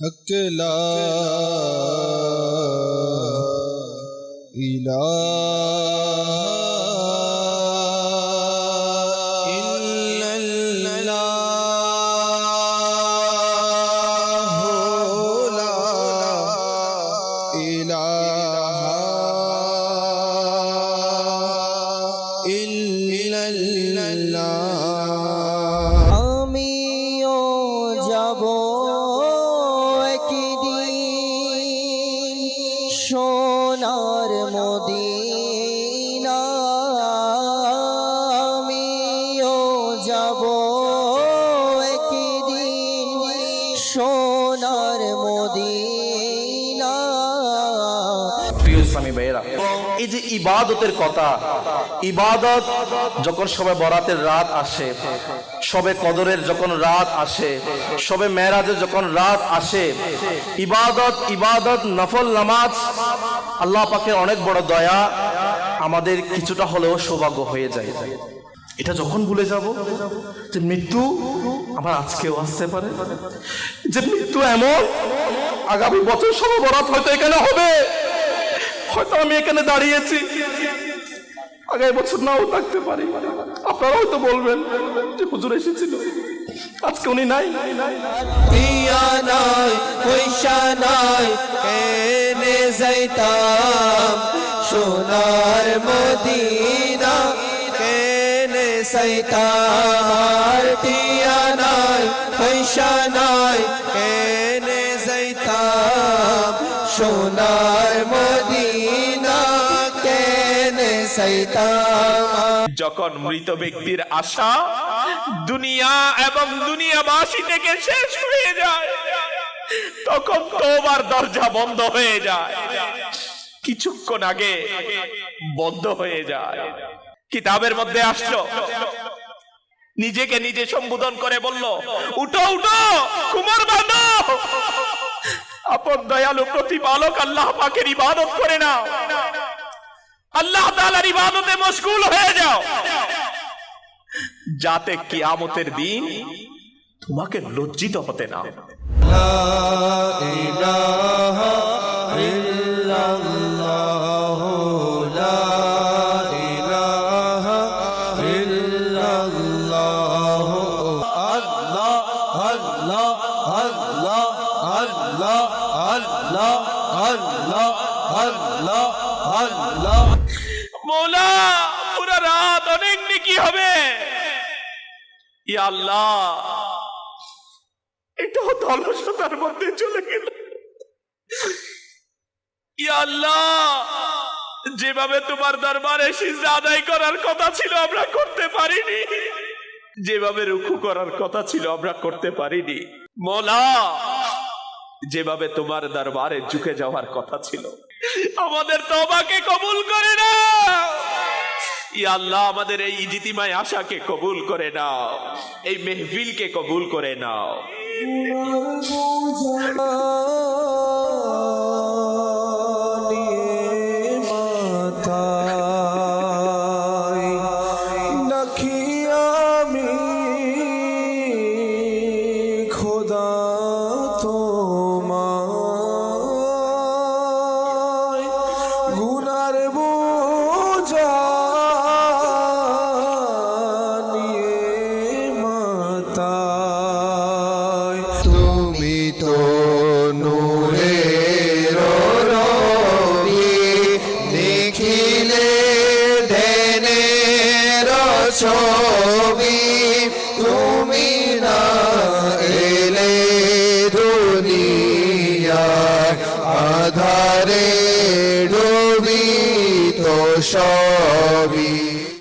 حق لا إله সোনার মদিনা আমিও যাব একদিন সোনার মদিনা। প্রিয় স্বামী ভাইয়েরা এই যে ইবাদতের কথা, ইবাদত যখন সবে বরাতের রাত আসে, সবে কদরের যখন রাত আসে, সবে মেরাজের যখন রাত আসে, ইবাদত ইবাদত, নফল নামাজ, আল্লাহ পাকের অনেক বড় দয়া আমাদের কিছুটা হলেও সৌভাগ্য হয়ে যায়। এটা যখন ভুলে যাব যে মৃত্যু আমার আজকেও আসতে পারে, যে মৃত্যু এমন, আগামী বছর সব বরাত হয়তো এখানে হবে। হয়তো আমি এখানে দাঁড়িয়েছি। আগামী বছর নাও থাকতে পারি। আপনারা হয়তো বলবেন যে হুজুর এসেছিল। আজকে উনি নাই। দিয়া নাই পয়সা নাই এনে যাইতাম সোনার মদিনা। কেনে সাইতাম দিয়া নাই পয়সা যখন মৃত ব্যক্তির আশা দুনিয়া এবং দুনিয়াবাসী থেকে শেষ হয়ে যায়, তখন তোবার দরজা বন্ধ হয়ে যায়। কিছুক্ষণ আগে বন্ধ হয়ে যায়। কিতাবের মধ্যে আসলো, নিজেকে নিজে সম্বোধন করে বলল, উঠো উঠো, কুমার বাঁধো। আপন দয়ালু প্রতিপালক আল্লাহ পাকের ইবাদত করে নাও। আল্লাহ তাআলার ইবাদতে মশগুল হয়ে যাও। যাতে কিয়ামতের দিন তোমাকে লজ্জিত হতে না মৌলা রাত অনেক নেকি হবে। আল্লাহ, এটাও মধ্যে চলে গেল। আল্লাহ, যেভাবে তোমার দরবারে সিজদা আদায় করার কথা ছিল আমরা করতে পারিনি। যেভাবে রুখু করার কথা ছিল আমরা করতে পারিনি। মোলা, যেভাবে তোমার দরবারে ঝুঁকে যাওয়ার কথা ছিল। আমাদের তবাকে কবুল করে না আল্লাহ, আমাদের এই ইজিতিমায় আশাকে কবুল করে নাও। এই মেহফিলকে কবুল করে নাও। ছবি তুমি না এলে দুনিয়ায় আধারে ডুবি তো সবই।